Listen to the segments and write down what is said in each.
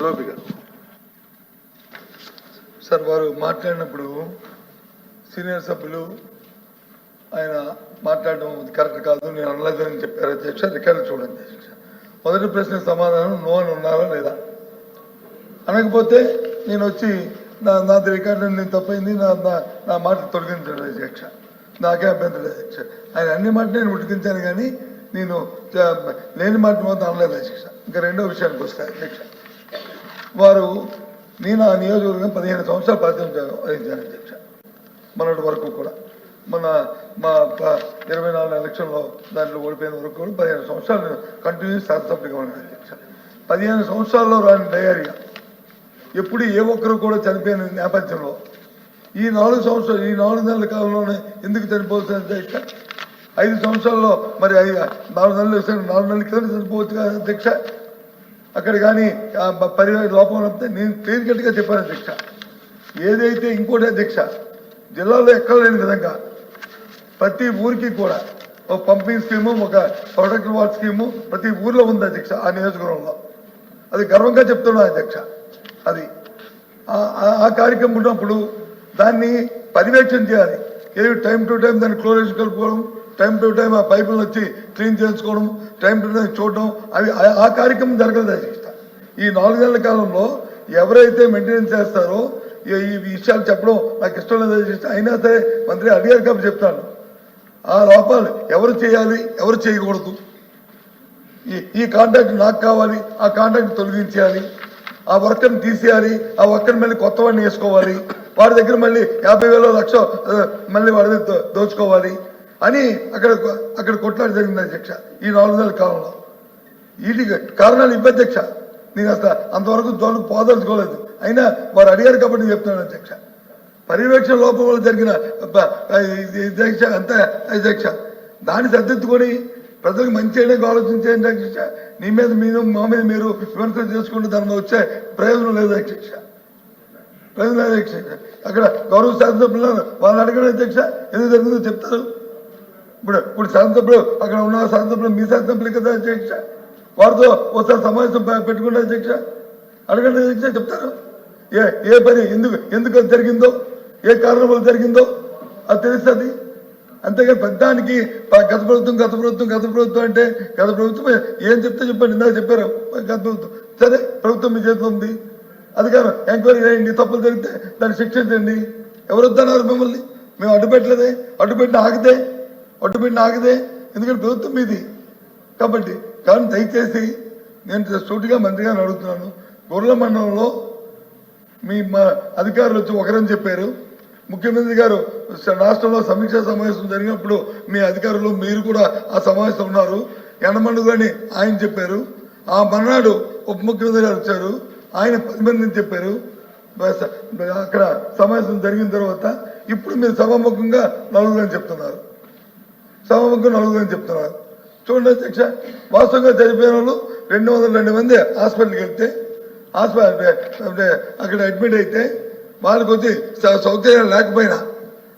ద్రౌపది గారు సార్ వారు మాట్లాడినప్పుడు సీనియర్ సభ్యులు ఆయన మాట్లాడడం కరెక్ట్ కాదు నేను అనలేదని చెప్పారు. అధ్యక్ష రికార్డు చూడండి అధ్యక్ష. మొదటి ప్రశ్న సమాధానం నో అని ఉన్నారా లేదా? అనకపోతే నేను వచ్చి నా నాది రికార్డు నేను తప్పైంది నా నా మాట తొలగించాడు అధ్యక్ష. నాకే అభ్యంతరం లేదు అధ్యక్ష. ఆయన అన్ని మాట నేను ఉడికించాను కానీ నేను లేని మాట మొత్తం అనలేదు అధ్యక్ష. ఇంకా రెండో విషయానికి వస్తాయి అధ్యక్ష. వారు నేను ఆ నియోజకవర్గం పదిహేను సంవత్సరాలు ప్రాతినిధ్యం వహించాను అధ్యక్ష మొన్నటి వరకు కూడా. మన మా ఇరవై నాలుగు ఎలక్షన్లో దాంట్లో ఓడిపోయిన వరకు కూడా పదిహేను సంవత్సరాలు నేను కంటిన్యూస్ శాసనసభ్యుగా ఉన్నాను అధ్యక్ష పదిహేను సంవత్సరాల్లో రాని డయేరియా ఎప్పుడు ఏ ఒక్కరు కూడా చనిపోయిన నేపథ్యంలో ఈ నాలుగు సంవత్సరాలు ఈ నాలుగు నెలల కాలంలోనే ఎందుకు చనిపోవచ్చు అధ్యక్ష? ఐదు సంవత్సరాల్లో మరి ఐదు నాలుగు నెలలు వేసాను నాలుగు నెలల కింద చనిపోవచ్చు కదా అధ్యక్ష? అక్కడ కానీ పరి లోపం లేకపోతే నేను క్లియర్ కట్గా చెప్పాను అధ్యక్ష. ఏదైతే ఇంకోటి అధ్యక్ష జిల్లాలో ఎక్కడ లేని విధంగా ప్రతి ఊరికి కూడా ఒక పంపింగ్ స్కీము ఒక ప్రొడక్ట్ వాట్ స్కీము ప్రతి ఊర్లో ఉంది అధ్యక్ష ఆ నియోజకవర్గంలో. అది గర్వంగా చెప్తున్నా అధ్యక్ష. అది ఆ- ఆ కార్యక్రమం ఉన్నప్పుడు దాన్ని పర్యవేక్షణ చేయాలి. ఏది టైం టు టైం దాన్ని క్లోరేషన్ కలుపుకోవడం టైం టు టైం ఆ పైపులను వచ్చి క్లీన్ చేసుకోవడం టైం టు టైం చూడడం అవి ఆ- ఆ కార్యక్రమం జరగలేదు ఈ నాలుగు నెలల కాలంలో ఎవరైతే మెయింటెనెన్స్ చేస్తారో ఈ- విషయాలు చెప్పడం నాకు ఇష్టం లేదు అధ్యక్ష అయినా సరే మంత్రి అడిగారు కాబట్టి చెప్తాను. ఆ లోపాలు ఎవరు చేయాలి ఎవరు చేయకూడదు. ఈ ఈ కాంట్రాక్ట్ నాకు కావాలి ఆ కాంట్రాక్ట్ తొలగించేయాలి. ఆ వర్కర్ని తీసేయాలి ఆ వర్కర్ని మళ్ళీ కొత్త వాడిని వేసుకోవాలి. వాడి దగ్గర మళ్ళీ యాభై వేల లక్ష మళ్ళీ వాడి దోచుకోవాలి. అని అక్కడ అక్కడ కొట్లాడి జరిగింది అధ్యక్ష. ఈ నాలుగు నెలల కాలంలో. వీటికి కారణాలు ఇవ్వ అధ్యక్ష. నేను అసలు అంతవరకు దోలకు పోదలుచుకోలేదు. అయినా వారు అడిగారు కాబట్టి నేను చెప్తున్నాను అధ్యక్ష. పర్యవేక్షణ లోపం వల్ల జరిగిన అధ్యక్ష అంత అధ్యక్ష. దాన్ని సర్దిద్దుకొని ప్రజలకు మంచి చేయడానికి ఆలోచించేయండి అధ్యక్ష. నీ మీద మీద మా మీద మీరు విమర్శలు చేసుకుంటే దాని వచ్చే ప్రయోజనం లేదు అధ్యక్ష. ప్రయోజనం లేదు అధ్యక్ష. అక్కడ గౌరవ శాసనసభ్యులు వాళ్ళు అడగడం అధ్యక్ష. ఎందుకు జరిగిందో చెప్తారు. ఇప్పుడు ఇప్పుడు శాసనసభ్యులు అక్కడ ఉన్న శాసనసభ్యులు మీ శాసనసభ్యులు కదా అధ్యక్ష? వారితో ఒకసారి సమావేశం పెట్టుకుంటే అధ్యక్ష? అడగండి అధ్యక్ష చెప్తారు. ఏ ఏ పని ఎందుకు ఎందుకు అది జరిగిందో? ఏ కారణం వల్ల జరిగిందో? అది తెలుస్తుంది. అంతేగాని పెద్దానికి గత ప్రభుత్వం గత ప్రభుత్వం గత ప్రభుత్వం అంటే గత ప్రభుత్వం ఏం చెప్తే చెప్పండి ఇందాక చెప్పారు. గత ప్రభుత్వం. సరే ప్రభుత్వం మీ చేతిలో ఉంది. అధికారం ఎంక్వైరీ చేయండి. తప్పులు జరిగితే దాన్ని శిక్షించండి. ఎవరు వద్దన్నారు మిమ్మల్ని? మేము అడ్డుపెట్టలేదే. అడ్డుపెట్టిన ఆగితే అడ్డుపెట్టిన ఆగితే ఎందుకంటే ప్రభుత్వం మీది. కాబట్టి కానీ దయచేసి నేను సూటిగా మంత్రిగా అడుగుతున్నాను. గొర్రెల మండలంలో మీ మా అధికారులు వచ్చి ఒకరని చెప్పారు. ముఖ్యమంత్రి గారు రాష్ట్రంలో సమీక్షా సమావేశం జరిగినప్పుడు మీ అధికారులు మీరు కూడా ఆ సమావేశం ఉన్నారు. ఎండమండు అని ఆయన చెప్పారు. ఆ మర్నాడు ఉప ముఖ్యమంత్రి గారు వచ్చారు. ఆయన పది మందిని చెప్పారు. అక్కడ సమావేశం జరిగిన తర్వాత ఇప్పుడు మీరు సభాముఖంగా నలుగురు అని చెప్తున్నారు. సభాముఖం నలుగురు అని చెప్తున్నారు. చూడండి అధ్యక్ష వాస్తవంగా చనిపోయిన వాళ్ళు రెండు వందల రెండు మంది హాస్పిటల్కి వెళ్తే హాస్పిటల్ అంటే అక్కడ అడ్మిట్ అయితే వాళ్ళకి వచ్చి సౌకర్యాలు లేకపోయినా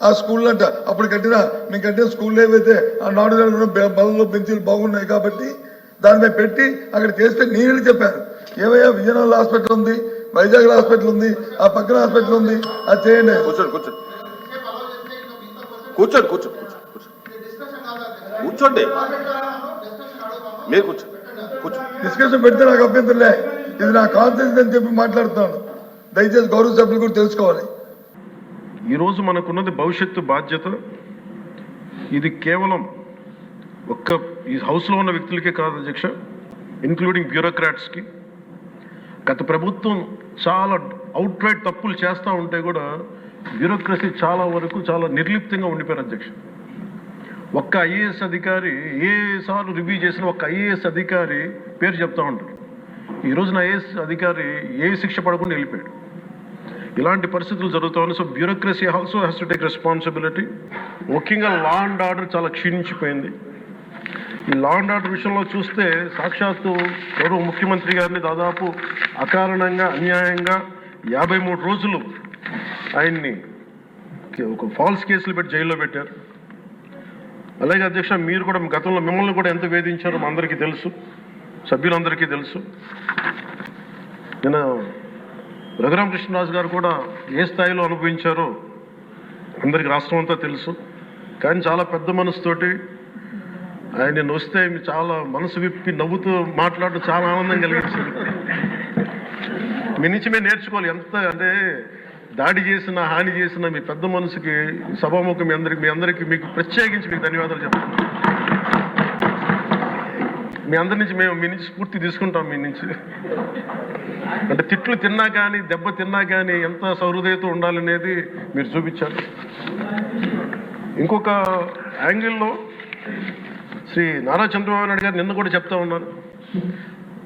ఆ స్కూల్ అంట అప్పుడు కట్టిన మేము కట్టిన స్కూల్ ఏవైతే ఆ నాడు నెలలు బలలో బెంచీలు బాగున్నాయి కాబట్టి దాని మీద పెట్టి అక్కడ చేస్తే నేను చెప్పాను ఏమయ్యా విజయనగరం హాస్పిటల్ ఉంది వైజాగ్ హాస్పిటల్ ఉంది ఆ పక్కన హాస్పిటల్ ఉంది అది చేయండి. కూర్చోండి. కూర్చోండి కూర్చోండి కూర్చోండి కూర్చోండి. కూర్చోండి. మీరు కూర్చోండి కూర్చోండి డిస్కషన్ పెడితే నాకు అభ్యంతరలే ఇది నా కాన్ఫిడెన్స్ అని చెప్పి మాట్లాడుతున్నాను. దయచేసి గౌరవ సభ్యులు కూడా తెలుసుకోవాలి. ఈరోజు మనకున్నది భవిష్యత్తు బాధ్యత ఇది కేవలం ఒక్క ఈ హౌస్లో ఉన్న వ్యక్తులకే కాదు అధ్యక్ష ఇంక్లూడింగ్ బ్యూరోక్రాట్స్కి గత ప్రభుత్వం చాలా అవుట్ రైట్ తప్పులు చేస్తూ ఉంటే కూడా బ్యూరోక్రసీ చాలా వరకు చాలా నిర్లిప్తంగా ఉండిపోయారు అధ్యక్ష. ఒక్క ఐఏఎస్ అధికారి ఏ సార్లు రివ్యూ చేసిన ఒక్క ఐఏఎస్ అధికారి పేరు చెప్తా ఉంటారు ఈ రోజున ఐఏఎస్ అధికారి ఏ శిక్ష పడకుండా వెళ్ళిపోయాడు. ఇలాంటి పరిస్థితులు జరుగుతూ ఉన్నాయి. So bureaucracy also has to take responsibility ముఖ్యంగా లా అండ్ ఆర్డర్ చాలా క్షీణించిపోయింది. ఈ లా అండ్ ఆర్డర్ విషయంలో చూస్తే సాక్షాత్తు గౌరవ ముఖ్యమంత్రి గారిని దాదాపు అకారణంగా అన్యాయంగా యాభై మూడు రోజులు ఆయన్ని ఒక ఫాల్స్ కేసులు పెట్టి జైల్లో పెట్టారు. అలాగే అధ్యక్ష మీరు కూడా గతంలో మిమ్మల్ని కూడా ఎంత వేధించారో మా అందరికీ తెలుసు. సభ్యులందరికీ తెలుసు. నేను రఘురామకృష్ణరాజు గారు కూడా ఏ స్థాయిలో అనుభవించారో అందరికి రాష్ట్రం అంతా తెలుసు. కానీ చాలా పెద్ద మనసుతోటి ఆయన నేను వస్తే చాలా మనసు విప్పి నవ్వుతూ మాట్లాడడం చాలా ఆనందం కలిగించింది. మీ నుంచి మేము నేర్చుకోవాలి. ఎంత అంటే దాడి చేసిన హాని చేసిన మీ పెద్ద మనసుకి సభాముఖం మీ అందరికి మీ అందరికీ మీకు ప్రత్యేకించి మీకు ధన్యవాదాలు చెప్తాను మీ అందరి నుంచి మేము మీ నుంచి స్ఫూర్తి తీసుకుంటాం మీ నుంచి. అంటే తిట్లు తిన్నా కానీ దెబ్బ తిన్నా కానీ ఎంత సౌహృదయత ఉండాలనేది మీరు చూపించారు. ఇంకొక యాంగిల్లో శ్రీ నారా చంద్రబాబు నాయుడు గారు నిన్న కూడా చెప్తా ఉన్నారు.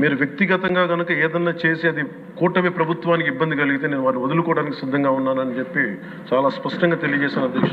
మీరు వ్యక్తిగతంగా కనుక ఏదన్నా చేసి అది కూటమి ప్రభుత్వానికి ఇబ్బంది కలిగితే నేను వారిని వదులుకోవడానికి సిద్ధంగా ఉన్నానని చెప్పి చాలా స్పష్టంగా తెలియజేశాను అధ్యక్ష